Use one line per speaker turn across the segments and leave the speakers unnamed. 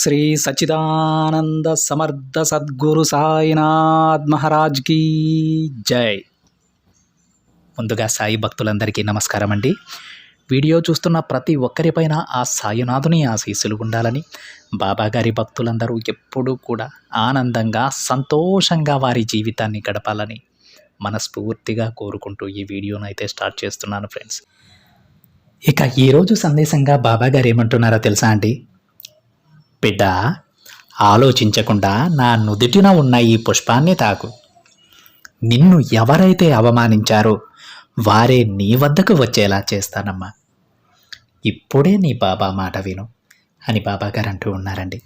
శ్రీ సచిదానంద సమర్థ సద్గురు సాయినాథ్ మహారాజ్ కీ జై. ముందుగా సాయి భక్తులందరికీ నమస్కారం అండి. వీడియో చూస్తున్న ప్రతి ఒక్కరిపైన ఆ సాయినాథుని ఆశీస్సులు ఉండాలని బాబాగారి భక్తులందరూ ఎప్పుడూ కూడా ఆనందంగా సంతోషంగా వారి జీవితాన్ని గడపాలని మనస్ఫూర్తిగా కోరుకుంటూ ఈ వీడియోను అయితే స్టార్ట్ చేస్తున్నాను ఫ్రెండ్స్. ఇక ఈరోజు సందేశంగా బాబాగారు ఏమంటున్నారో తెలుసా అండి? బిడ్డ ఆలోచించకుండా నా నుదుటిన ఉన్న ఈ పుష్పాన్ని తాకు. నిన్ను ఎవరైతే అవమానించారో వారే నీ వద్దకు వచ్చేలా చేస్తానమ్మా. ఇప్పుడే నీ బాబా మాట విను అని బాబాగారు అంటూ ఉన్నారండి.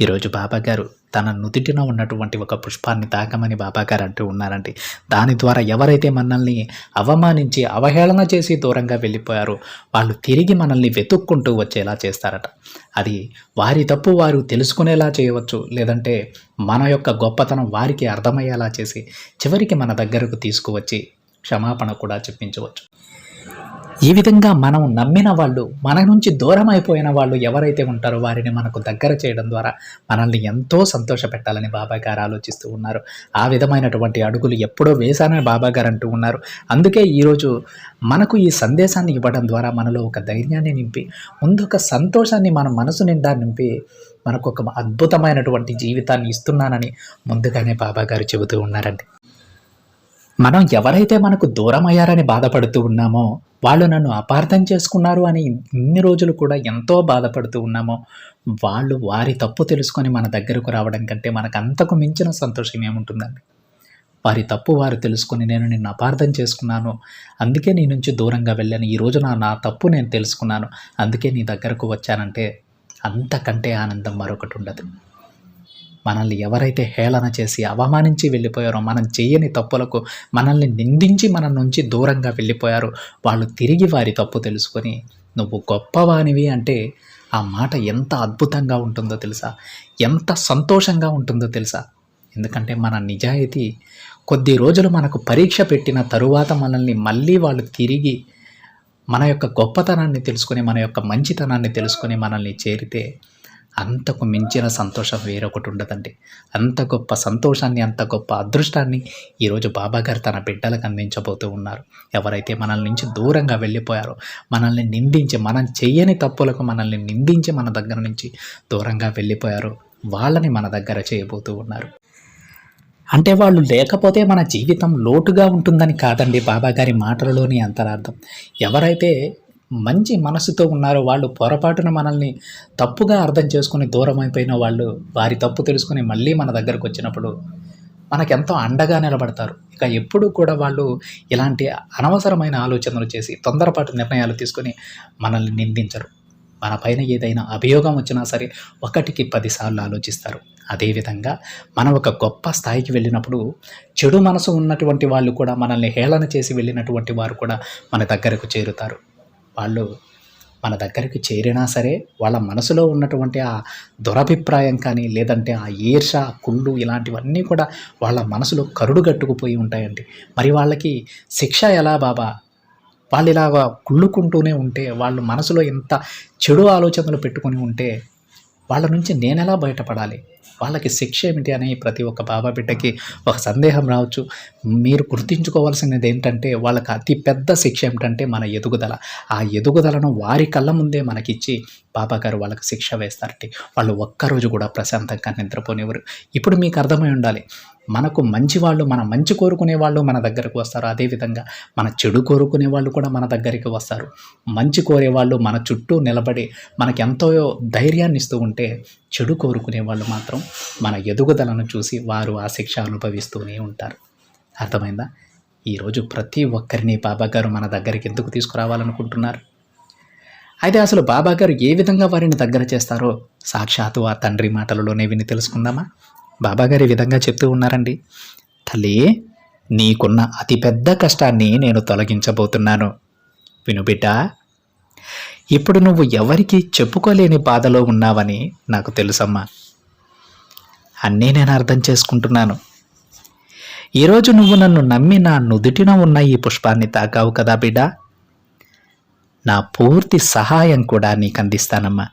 ఈరోజు బాబాగారు తన నుదిటిన ఉన్నటువంటి ఒక పుష్పాన్ని తాకమని బాబాగారు అంటూ ఉన్నారండి. దాని ద్వారా ఎవరైతే మనల్ని అవమానించి అవహేళన చేసి దూరంగా వెళ్ళిపోయారో వాళ్ళు తిరిగి మనల్ని వెతుక్కుంటూ వచ్చేలా చేస్తారట. అది వారి తప్పు వారు తెలుసుకునేలా చేయవచ్చు లేదంటే మన యొక్క గొప్పతనం వారికి అర్థమయ్యేలా చేసి చివరికి మన దగ్గరకు తీసుకువచ్చి క్షమాపణ కూడా చెప్పించవచ్చు. ఈ విధంగా మనం నమ్మిన వాళ్ళు మన నుంచి దూరం అయిపోయిన వాళ్ళు ఎవరైతే ఉంటారో వారిని మనకు దగ్గర చేయడం ద్వారా మనల్ని ఎంతో సంతోష పెట్టాలని బాబా గారు ఆలోచిస్తూ ఉన్నారు. ఆ విధమైనటువంటి అడుగులు ఎప్పుడో వేశానని బాబా గారు అంటూ ఉన్నారు. అందుకే ఈరోజు మనకు ఈ సందేశాన్ని ఇవ్వడం ద్వారా మనలో ఒక ధైర్యాన్ని నింపి ముందు ఒక సంతోషాన్ని మన మనసు నిండా నింపి మనకు ఒక అద్భుతమైనటువంటి జీవితాన్ని ఇస్తున్నానని ముందుగానే బాబా గారు చెబుతూ ఉన్నారండి. మనం ఎవరైతే మనకు దూరం అయ్యారని బాధపడుతూ ఉన్నామో వాళ్ళు నన్ను అపార్థం చేసుకున్నారు అని ఇన్ని రోజులు కూడా ఎంతో బాధపడుతూ ఉన్నామో వాళ్ళు వారి తప్పు తెలుసుకొని మన దగ్గరకు రావడం కంటే మనకు అంతకు మించిన సంతోషం ఏముంటుందండి? వారి తప్పు వారు తెలుసుకొని నేను నిన్ను అపార్థం చేసుకున్నాను. అందుకే నీ నుంచి దూరంగా వెళ్ళాను ఈరోజు నా నా తప్పు నేను తెలుసుకున్నాను. అందుకే నీ దగ్గరకు వచ్చానంటే అంతకంటే ఆనందం మరొకటి ఉండదు. మనల్ని ఎవరైతే హేళన చేసి అవమానించి వెళ్ళిపోయారో మనం చేయని తప్పులకు మనల్ని నిందించి మన నుంచి దూరంగా వెళ్ళిపోయారో వాళ్ళు తిరిగి వారి తప్పు తెలుసుకొని నువ్వు గొప్పవానివి అంటే ఆ మాట ఎంత అద్భుతంగా ఉంటుందో తెలుసా? ఎంత సంతోషంగా ఉంటుందో తెలుసా? ఎందుకంటే మన నిజాయితీ కొద్ది రోజులు మనకు పరీక్ష పెట్టిన తరువాత మనల్ని మళ్ళీ వాళ్ళు తిరిగి మన యొక్క గొప్పతనాన్ని తెలుసుకొని మన యొక్క మంచితనాన్ని తెలుసుకొని మనల్ని చేరితే అంతకు మించిన సంతోషం వేరొకటి ఉండదండి. అంత గొప్ప సంతోషాన్ని అంత గొప్ప అదృష్టాన్ని ఈరోజు బాబాగారు తన బిడ్డలకు అందించబోతూ ఉన్నారు. ఎవరైతే మనల్ నుంచి దూరంగా వెళ్ళిపోయారో మనల్ని నిందించి మనం చేయని తప్పులకు మనల్ని నిందించి మన దగ్గర నుంచి దూరంగా వెళ్ళిపోయారో వాళ్ళని మన దగ్గర చేయబోతూ ఉన్నారు. అంటే వాళ్ళు లేకపోతే మన జీవితం లోటుగా ఉంటుందని కాదండి బాబాగారి మాటలలోని అంతరార్థం. ఎవరైతే మంచి మనసుతో ఉన్నారో వాళ్ళు పొరపాటున మనల్ని తప్పుగా అర్థం చేసుకుని దూరం అయిపోయిన వాళ్ళు వారి తప్పు తెలుసుకుని మళ్ళీ మన దగ్గరకు వచ్చినప్పుడు మనకెంతో అండగా నిలబడతారు. ఇక ఎప్పుడు కూడా వాళ్ళు ఇలాంటి అనవసరమైన ఆలోచనలు చేసి తొందరపాటు నిర్ణయాలు తీసుకొని మనల్ని నిందించరు. మన పైన ఏదైనా అభియోగం వచ్చినా సరే ఒకటికి పదిసార్లు ఆలోచిస్తారు. అదేవిధంగా మనం ఒక గొప్ప స్థాయికి వెళ్ళినప్పుడు చెడు మనసు ఉన్నటువంటి వాళ్ళు కూడా మనల్ని హేళన చేసి వెళ్ళినటువంటి వారు కూడా మన దగ్గరకు చేరుతారు. వాళ్ళు మన దగ్గరికి చేరినా సరే వాళ్ళ మనసులో ఉన్నటువంటి ఆ దురభిప్రాయం కానీ లేదంటే ఆ ఈర్ష కుళ్ళు ఇలాంటివన్నీ కూడా వాళ్ళ మనసులో కరుడు గట్టుకుపోయి ఉంటాయండి. మరి వాళ్ళకి శిక్ష ఎలా బాబా? వాళ్ళు ఇలాగ కుళ్ళుకుంటూనే ఉంటే వాళ్ళు మనసులో ఎంత చెడు ఆలోచనలు పెట్టుకుని ఉంటే వాళ్ళ నుంచి నేను ఎలా బయటపడాలి? వాళ్ళకి శిక్ష ఏమిటి అని ప్రతి ఒక్క బాబా బిడ్డకి ఒక సందేహం రావచ్చు. మీరు గుర్తించుకోవాల్సినది ఏంటంటే వాళ్ళకి అతి పెద్ద శిక్ష ఏమిటంటే మన ఎదుగుదల. ఆ ఎదుగుదలను వారి కళ్ళ ముందే మనకిచ్చి బాబా గారు వాళ్ళకి శిక్ష వేస్తారంటే వాళ్ళు ఒక్కరోజు కూడా ప్రశాంతంగా నిద్రపోనివ్వరు. ఇప్పుడు మీకు అర్థమై ఉండాలి మనకు మంచి వాళ్ళు మన మంచి కోరుకునే వాళ్ళు మన దగ్గరకు వస్తారు. అదేవిధంగా మన చెడు కోరుకునే వాళ్ళు కూడా మన దగ్గరికి వస్తారు. మంచి కోరే వాళ్ళు మన చుట్టూ నిలబడి మనకు ఎంతో ధైర్యాన్ని ఇస్తూ ఉంటే చెడు కోరుకునే వాళ్ళు మాత్రం మన ఎదుగుదలను చూసి వారు ఆ శిక్ష అనుభవిస్తూనే ఉంటారు. అర్థమైందా? ఈరోజు ప్రతి ఒక్కరిని బాబాగారు మన దగ్గరికి ఎందుకు తీసుకురావాలనుకుంటున్నారు? అయితే అసలు బాబాగారు ఏ విధంగా వారిని దగ్గర చేస్తారో సాక్షాత్తు ఆ తండ్రి మాటలలోనే విని తెలుసుకుందామా? బాబాగారు ఈ విధంగా చెప్తూ ఉన్నారండి. తల్లి నీకున్న అతిపెద్ద కష్టాన్ని నేను తొలగించబోతున్నాను. వినుబిడ్డ ఇప్పుడు నువ్వు ఎవరికీ చెప్పుకోలేని బాధలో ఉన్నావని నాకు తెలుసమ్మా. అన్నీ నేను అర్థం చేసుకుంటున్నాను. ఈరోజు నువ్వు నన్ను నమ్మి నా నుదుటిన ఉన్న ఈ పుష్పాన్ని తాకావు కదా బిడ్డ. నా పూర్తి సహాయం కూడా నీకు అందిస్తానమ్మా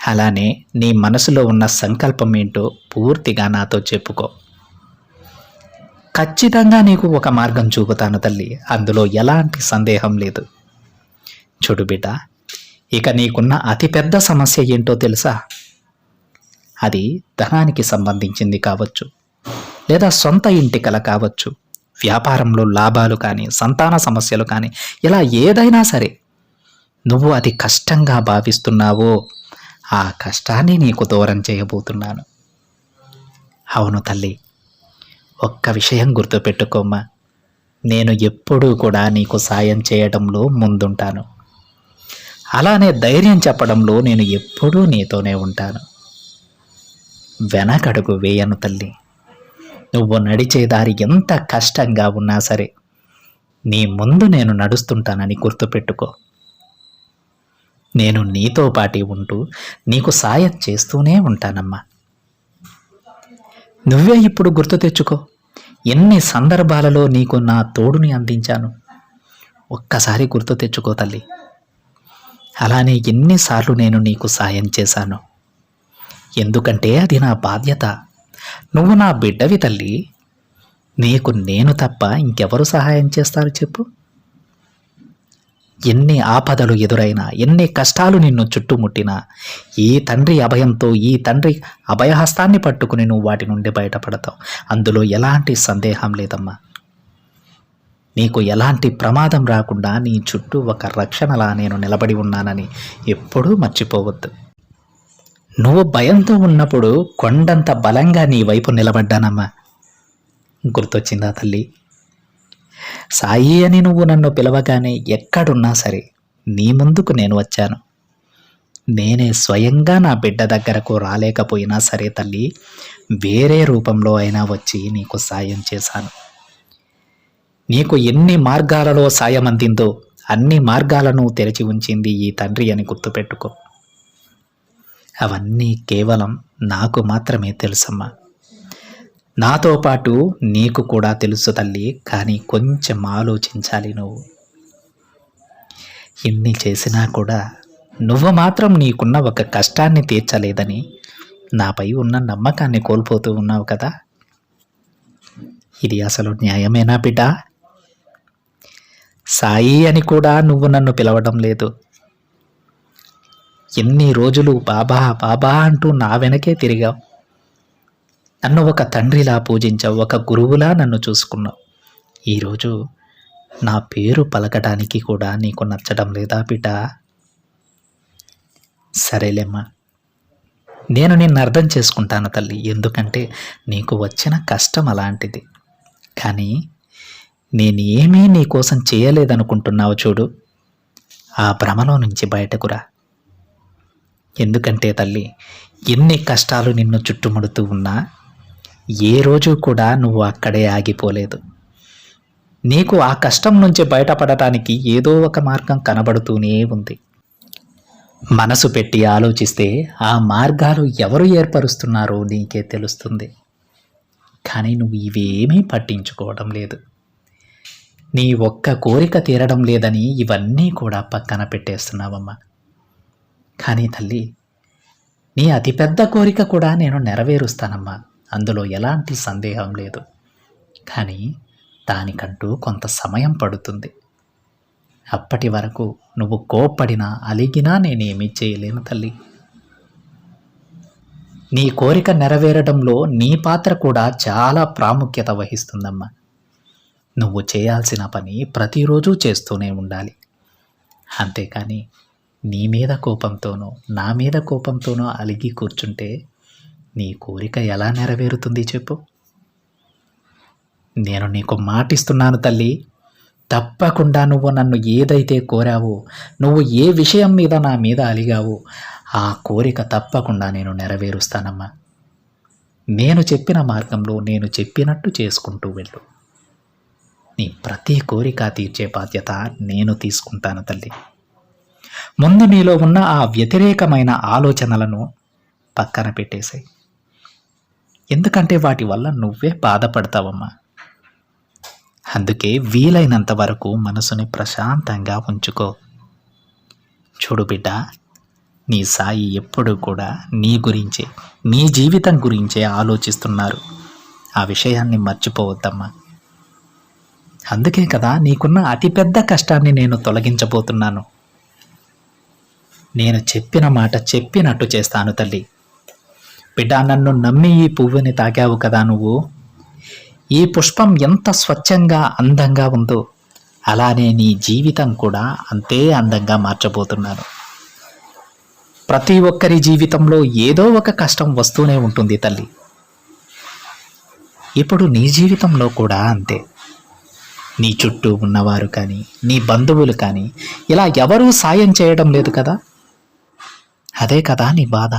అలానే నీ మనసులో ఉన్న సంకల్పం ఏంటో పూర్తిగా నాతో చెప్పుకో. ఖచ్చితంగా నీకు ఒక మార్గం చూపుతాను తల్లి. అందులో ఎలాంటి సందేహం లేదు. చూడు బిడ్డ ఇక నీకున్న అతిపెద్ద సమస్య ఏంటో తెలుసా? అది ధనానికి సంబంధించింది కావచ్చు లేదా సొంత ఇంటి కల కావచ్చు వ్యాపారంలో లాభాలు కానీ సంతాన సమస్యలు కానీ ఇలా ఏదైనా సరే. నువ్వు అది కష్టంగా భావిస్తున్నావో ఆ కష్టాన్ని నీకు దూరం చేయబోతున్నాను. అవును తల్లి ఒక్క విషయం గుర్తుపెట్టుకోమ్మా. నేను ఎప్పుడూ కూడా నీకు సాయం చేయడంలో ముందుంటాను. అలానే ధైర్యం చెప్పడంలో నేను ఎప్పుడూ నీతోనే ఉంటాను. వెనకడుగు వేయను తల్లి నువ్వు నడిచే దారి ఎంత కష్టంగా ఉన్నా సరే నీ ముందు నేను నడుస్తుంటానని గుర్తుపెట్టుకో. నేను నీతో పాటి ఉంటూ నీకు సాయం చేస్తూనే ఉంటానమ్మా. నువ్వే ఇప్పుడు గుర్తు తెచ్చుకో. ఎన్ని సందర్భాలలో నీకు నా తోడుని అందించాను. ఒక్కసారి గుర్తు తెచ్చుకో తల్లి. అలానే ఎన్నిసార్లు నేను నీకు సాయం చేశాను. ఎందుకంటే అది నా బాధ్యత. నువ్వు నా బిడ్డవి తల్లి. నీకు నేను తప్ప ఇంకెవరు సహాయం చేస్తారు చెప్పు? ఎన్ని ఆపదలు ఎదురైనా ఎన్ని కష్టాలు నిన్ను చుట్టుముట్టినా ఈ తండ్రి అభయంతో ఈ తండ్రి అభయహస్తాన్ని పట్టుకుని నువ్వు వాటి నుండి బయటపడతావు. అందులో ఎలాంటి సందేహం లేదమ్మా. నీకు ఎలాంటి ప్రమాదం రాకుండా నీ చుట్టూ ఒక రక్షణలా నేను నిలబడి ఉన్నానని ఎప్పుడూ మర్చిపోవద్దు. నువ్వు భయంతో ఉన్నప్పుడు కొండంత బలంగా నీ వైపు నిలబడ్డానమ్మా. గుర్తొచ్చిందా తల్లి? సాయి అని నువ్వు నన్ను పిలవగానే ఎక్కడున్నా సరే నీ ముందుకు నేను వచ్చాను. నేనే స్వయంగా నా బిడ్డ దగ్గరకు రాలేకపోయినా సరే తల్లి వేరే రూపంలో అయినా వచ్చి నీకు సాయం చేశాను. నీకు ఎన్ని మార్గాలలో సాయం అందిందో అన్ని మార్గాలను తెరిచి ఉంచింది ఈ తండ్రి అని గుర్తుపెట్టుకో. అవన్నీ కేవలం నాకు మాత్రమే తెలుసమ్మా. నాతో పాటు నీకు కూడా తెలుసు తల్లి కానీ కొంచెం ఆలోచించాలి నువ్వు. ఇన్ని చేసినా కూడా నువ్వు మాత్రం నీకున్న ఒక కష్టాన్ని తీర్చలేదని నాపై ఉన్న నమ్మకాన్ని కోల్పోతూ ఉన్నావు కదా. ఇది అసలు న్యాయమేనా బిడ్డ? సాయి అని కూడా నువ్వు నన్ను పిలవడం లేదు. ఎన్ని రోజులు బాబా బాబా అంటూ నా వెనకే తిరిగావు. నన్ను ఒక తండ్రిలా పూజించావు ఒక గురువులా నన్ను చూసుకున్నావు. ఈరోజు నా పేరు పలకడానికి కూడా నీకు నచ్చడం లేదా బిడ్డ? సరేలేమ్మా. నేను నిన్ను అర్థం చేసుకుంటాను తల్లి ఎందుకంటే నీకు వచ్చిన కష్టం అలాంటిది. కానీ నేనేమీ నీకోసం చేయలేదనుకుంటున్నావు చూడు. ఆ భ్రమలో నుంచి బయటకురా ఎందుకంటే తల్లి ఎన్ని కష్టాలు నిన్ను చుట్టుముడుతూ ఉన్నా ఏ రోజు కూడా నువ్వు అక్కడే ఆగిపోలేదు. నీకు ఆ కష్టం నుంచి బయటపడటానికి ఏదో ఒక మార్గం కనబడుతూనే ఉంది. మనసు పెట్టి ఆలోచిస్తే ఆ మార్గాలు ఎవరు ఏర్పరుస్తున్నారో నీకే తెలుస్తుంది. కానీ నువ్వు ఇవేమీ పట్టించుకోవడం లేదు. నీ ఒక్క కోరిక తీరడం లేదని ఇవన్నీ కూడా పక్కన పెట్టేస్తున్నావమ్మా. కానీ తల్లి నీ అతిపెద్ద కోరిక కూడా నేను నెరవేరుస్తానమ్మా. అందులో ఎలాంటి సందేహం లేదు. కానీ దానికంటూ కొంత సమయం పడుతుంది. అప్పటి వరకు నువ్వు కోప్పడినా అలిగినా నేనేమీ చేయలేను తల్లి. నీ కోరిక నెరవేరడంలో నీ పాత్ర కూడా చాలా ప్రాముఖ్యత వహిస్తుందమ్మా. నువ్వు చేయాల్సిన పని ప్రతిరోజు చేస్తూనే ఉండాలి. అంతేకాని నీ మీద కోపంతోనో నా మీద కోపంతోనో అలిగి కూర్చుంటే నీ కోరిక ఎలా నెరవేరుతుంది చెప్పు. నేను నీకు మాటిస్తున్నాను తల్లి. తప్పకుండా నువ్వు నన్ను ఏదైతే కోరావో నువ్వు ఏ విషయం మీద నా మీద అలిగావో ఆ కోరిక తప్పకుండా నేను నెరవేరుస్తానమ్మా. నేను చెప్పిన మార్గంలో నేను చెప్పినట్టు చేసుకుంటూ వెళ్ళు. నీ ప్రతి కోరిక తీర్చే బాధ్యత నేను తీసుకుంటాను తల్లి. ముందు నీలో ఉన్న ఆ వ్యతిరేకమైన ఆలోచనలను పక్కన పెట్టేశాయి ఎందుకంటే వాటి వల్ల నువ్వే బాధపడతావమ్మా. అందుకే వీలైనంత వరకు మనసుని ప్రశాంతంగా ఉంచుకో. చూడు బిడ్డ నీ సాయి ఎప్పుడూ కూడా నీ గురించే నీ జీవితం గురించే ఆలోచిస్తున్నారు. ఆ విషయాన్ని మర్చిపోవద్దమ్మా. అందుకే కదా నీకున్న అతిపెద్ద కష్టాన్ని నేను తొలగించబోతున్నాను. నేను చెప్పిన మాట చెప్పినట్టు చేస్తాను తల్లి. బిడ్డ నన్ను నమ్మి ఈ పువ్వుని తాకావు కదా నువ్వు. ఈ పుష్పం ఎంత స్వచ్ఛంగా అందంగా ఉందో అలానే నీ జీవితం కూడా అంతే అందంగా మార్చబోతున్నాను ప్రతి ఒక్కరి జీవితంలో ఏదో ఒక కష్టం వస్తూనే ఉంటుంది తల్లి. ఇప్పుడు నీ జీవితంలో కూడా అంతే. నీ చుట్టూ ఉన్నవారు కానీ నీ బంధువులు కానీ ఇలా ఎవరూ సాయం చేయడం లేదు కదా? అదే కదా నీ బాధ.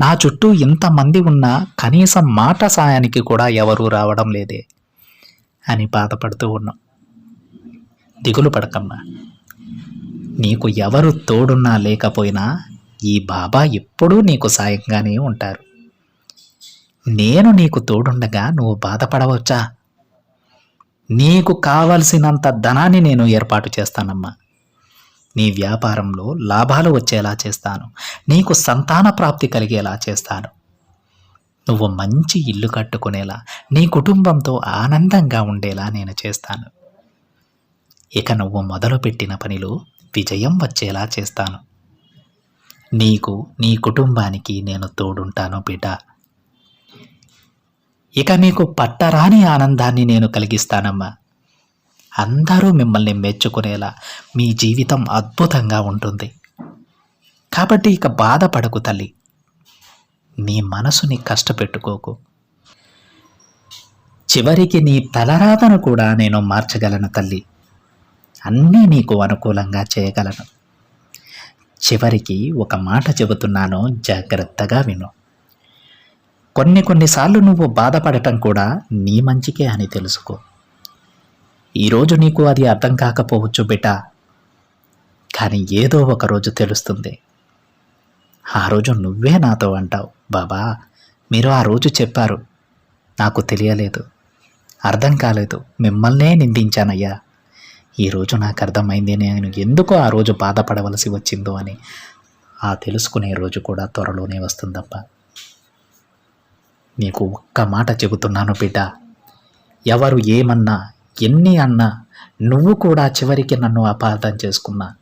నా చుట్టూ ఇంతమంది ఉన్నా కనీసం మాట సాయానికి కూడా ఎవరూ రావడం లేదే అని బాధపడుతూ ఉన్నాం. దిగులు పడకమ్మా. నీకు ఎవరు తోడున్నా లేకపోయినా ఈ బాబా ఎప్పుడూ నీకు సాయంగానే ఉంటారు. నేను నీకు తోడుండగా నువ్వు బాధపడవచ్చా? నీకు కావలసినంత ధనాన్ని నేను ఏర్పాటు చేస్తానమ్మా. నీ వ్యాపారంలో లాభాలు వచ్చేలా చేస్తాను. నీకు సంతాన ప్రాప్తి కలిగేలా చేస్తాను. నువ్వు మంచి ఇల్లు కట్టుకునేలా నీ కుటుంబంతో ఆనందంగా ఉండేలా నేను చేస్తాను. ఇక నువ్వు మొదలుపెట్టిన పనిలో విజయం వచ్చేలా చేస్తాను. నీకు నీ కుటుంబానికి నేను తోడుంటాను బిడ్డ. ఇక నీకు పట్టరాని ఆనందాన్ని నేను కలిగిస్తానమ్మా. అందరూ మిమ్మల్ని మెచ్చుకునేలా మీ జీవితం అద్భుతంగా ఉంటుంది. కాబట్టి ఇక బాధపడకు తల్లి. నీ మనసుని కష్టపెట్టుకోకు. చివరికి నీ తలరాతను కూడా నేను మార్చగలను తల్లి. అన్నీ నీకు అనుకూలంగా చేయగలను. చివరికి ఒక మాట చెబుతున్నాను జాగ్రత్తగా విను. కొన్ని కొన్నిసార్లు నువ్వు బాధపడటం కూడా నీ మంచికే అని తెలుసుకో. ఈరోజు నీకు అది అర్థం కాకపోవచ్చు బిడ్డ. కానీ ఏదో ఒక రోజు తెలుస్తుంది. ఆ రోజు నువ్వే నాతో అంటావు బాబా. మీరు ఆ రోజు చెప్పారు. నాకు తెలియలేదు. అర్థం కాలేదు. మిమ్మల్నే నిందించానయ్యా. ఈరోజు నాకు అర్థమైంది. నేను ఎందుకు ఆ రోజు బాధపడవలసి వచ్చిందో అని ఆ తెలుసుకునే రోజు కూడా త్వరలోనే వస్తుందప్ప. నీకు ఒక్క మాట చెబుతున్నాను బిడ్డ. ఎవరు ఏమన్నా ఎన్ని అన్నా నువ్వు కూడా చివరికి నన్ను అపార్థం చేసుకున్నా.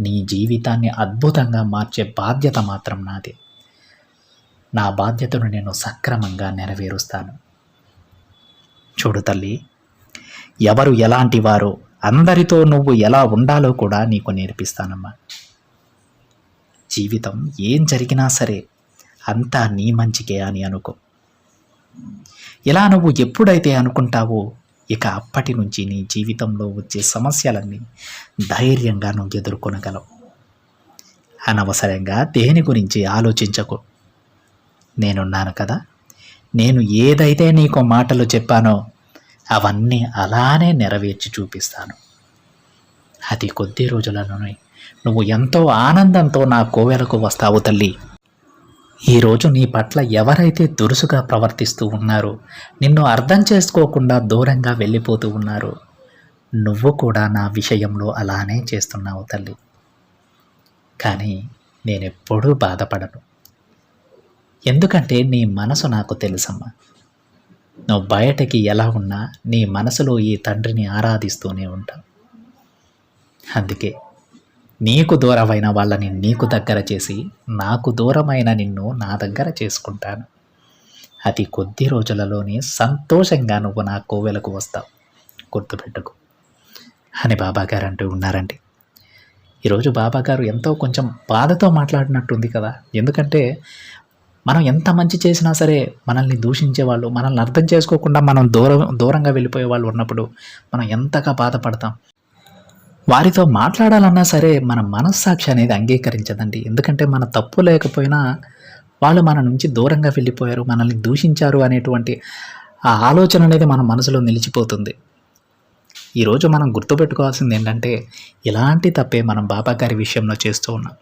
నీ జీవితాన్ని అద్భుతంగా మార్చే బాధ్యత మాత్రం నాది. నా బాధ్యతను నేను సక్రమంగా నెరవేరుస్తాను. చూడు తల్లి ఎవరు ఎలాంటి వారో అందరితో నువ్వు ఎలా ఉండాలో కూడా నీకు నేర్పిస్తానమ్మా. జీవితం ఏం జరిగినా సరే అంతా నీ మంచికే అని అనుకో. ఇలా నువ్వు ఎప్పుడైతే అనుకుంటావో ఇక అప్పటి నుంచి నీ జీవితంలో వచ్చే సమస్యలన్నీ ధైర్యంగా నువ్వు ఎదుర్కొనగలవు. అనవసరంగా దేని గురించి ఆలోచించకు. నేనున్నాను కదా. నేను ఏదైతే నీకు మాటలు చెప్పానో అవన్నీ అలానే నెరవేర్చి చూపిస్తాను. అది కొద్ది రోజులలోనే నువ్వు ఎంతో ఆనందంతో నా కోవెలకు వస్తావు తల్లి. ఈరోజు నీ పట్ల ఎవరైతే దురుసుగా ప్రవర్తిస్తూ ఉన్నారో నిన్ను అర్థం చేసుకోకుండా దూరంగా వెళ్ళిపోతూ ఉన్నారో నువ్వు కూడా నా విషయంలో అలానే చేస్తున్నావు తల్లి. కానీ నేనెప్పుడూ బాధపడను. ఎందుకంటే నీ మనసు నాకు తెలుసమ్మా. నువ్వు బయటకి ఎలా ఉన్నా నీ మనసులో ఈ తండ్రిని ఆరాధిస్తూనే ఉంటావు. అందుకే నీకు దూరమైన వాళ్ళని నీకు దగ్గర చేసి నాకు దూరమైన నిన్ను నా దగ్గర చేసుకుంటాను. అతి కొద్ది రోజులలోనే సంతోషంగా నువ్వు నా కోవెలకు వస్తావు. గుర్తుపెట్టుకు. అని బాబాగారు అంటూ ఉన్నారండి. ఈరోజు బాబాగారు ఎంతో కొంచెం బాధతో మాట్లాడినట్టుంది కదా. ఎందుకంటే మనం ఎంత మంచి చేసినా సరే మనల్ని దూషించే వాళ్ళు మనల్ని అర్థం చేసుకోకుండా మనం దూరం దూరంగా వెళ్ళిపోయే వాళ్ళు ఉన్నప్పుడు మనం ఎంతగా బాధపడతాం. వారితో మాట్లాడాలన్నా సరే మన మనస్సాక్షి అనేది అంగీకరించదండి. ఎందుకంటే మన తప్పు లేకపోయినా వాళ్ళు మన నుంచి దూరంగా వెళ్ళిపోయారు మనల్ని దూషించారు అనేటువంటి ఆ ఆలోచన అనేది మన మనసులో నిలిచిపోతుంది. ఈరోజు మనం గుర్తుపెట్టుకోవాల్సింది ఏంటంటే ఇలాంటి తప్పే మనం బాబా గారి విషయంలో చేస్తూ ఉన్నాం.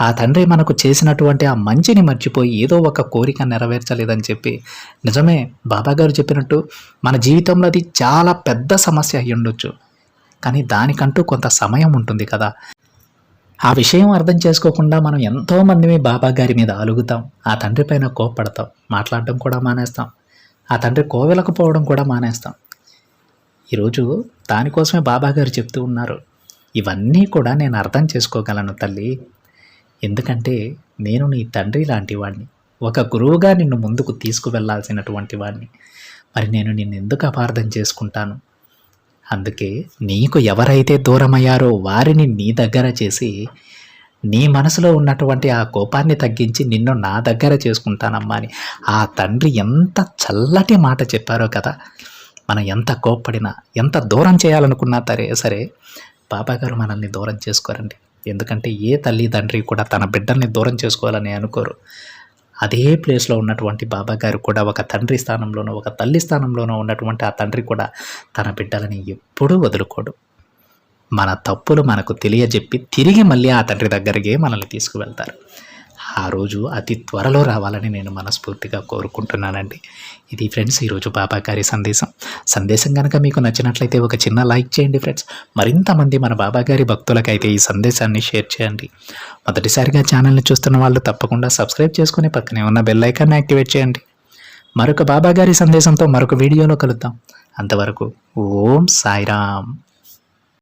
ఆ తండ్రి మనకు చేసినటువంటి ఆ మంచిని మర్చిపోయి ఏదో ఒక కోరిక నెరవేర్చలేదని చెప్పి నిజమే బాబా గారు చెప్పినట్టు మన జీవితంలో అది చాలా పెద్ద సమస్య అయ్యుండొచ్చు. ఉండొచ్చు కానీ దానికంటూ కొంత సమయం ఉంటుంది కదా. ఆ విషయం అర్థం చేసుకోకుండా మనం ఎంతోమందిమి బాబా గారి మీద అలుగుతాం. ఆ తండ్రి పైన కోప్పడతాం. మాట్లాడడం కూడా మానేస్తాం. ఆ తండ్రి కోవెలకపోవడం కూడా మానేస్తాం. ఈరోజు దానికోసమే బాబా గారు చెప్తూ ఉన్నారు. ఇవన్నీ కూడా నేను అర్థం చేసుకోగలను తల్లి. ఎందుకంటే నేను నీ తండ్రి లాంటి వాడిని ఒక గురువుగా నిన్ను ముందుకు తీసుకువెళ్ళాల్సినటువంటి వాడిని మరి నేను నిన్ను ఎందుకు అపార్థం చేసుకుంటాను? అందుకే నీకు ఎవరైతే దూరమయ్యారో వారిని నీ దగ్గర చేసి నీ మనసులో ఉన్నటువంటి ఆ కోపాన్ని తగ్గించి నిన్ను నా దగ్గర చేసుకుంటానమ్మా అని. ఆ తండ్రి ఎంత చల్లటి మాట చెప్పారో కదా. మనం ఎంత కోప్పడినా ఎంత దూరం చేయాలనుకున్నా సరే సరే బాబాగారు మనల్ని దూరం చేసుకోరండి. ఎందుకంటే ఏ తల్లి తండ్రి కూడా తన బిడ్డల్ని దూరం చేసుకోవాలని అనుకోరు. అదే ప్లేస్లో ఉన్నటువంటి బాబా గారు కూడా ఒక తండ్రి స్థానంలోనో ఒక తల్లి స్థానంలోనో ఉన్నటువంటి ఆ తండ్రి కూడా తన బిడ్డలని ఎప్పుడూ వదులుకోడు. మన తప్పులు మనకు తెలియజెప్పి తిరిగి మళ్ళీ ఆ తండ్రి దగ్గరికి మనల్ని తీసుకువెళ్తారు. ఆ రోజు అతి త్వరలో రావాలని నేను మనస్ఫూర్తిగా కోరుకుంటున్నానండి. ఇది ఫ్రెండ్స్ ఈరోజు బాబా గారి సందేశం. సందేశం కనుక మీకు నచ్చినట్లయితే ఒక చిన్న లైక్ చేయండి ఫ్రెండ్స్. మరింతమంది మన బాబా గారి భక్తులకైతే ఈ సందేశాన్ని షేర్ చేయండి. మొదటిసారిగా ఛానల్ని చూస్తున్న వాళ్ళు తప్పకుండా సబ్స్క్రైబ్ చేసుకుని పక్కనే ఉన్న బెల్ ఐకాన్ని యాక్టివేట్ చేయండి. మరొక బాబా గారి సందేశంతో మరొక వీడియోలో కలుద్దాం. అంతవరకు ఓం సాయిరామ్.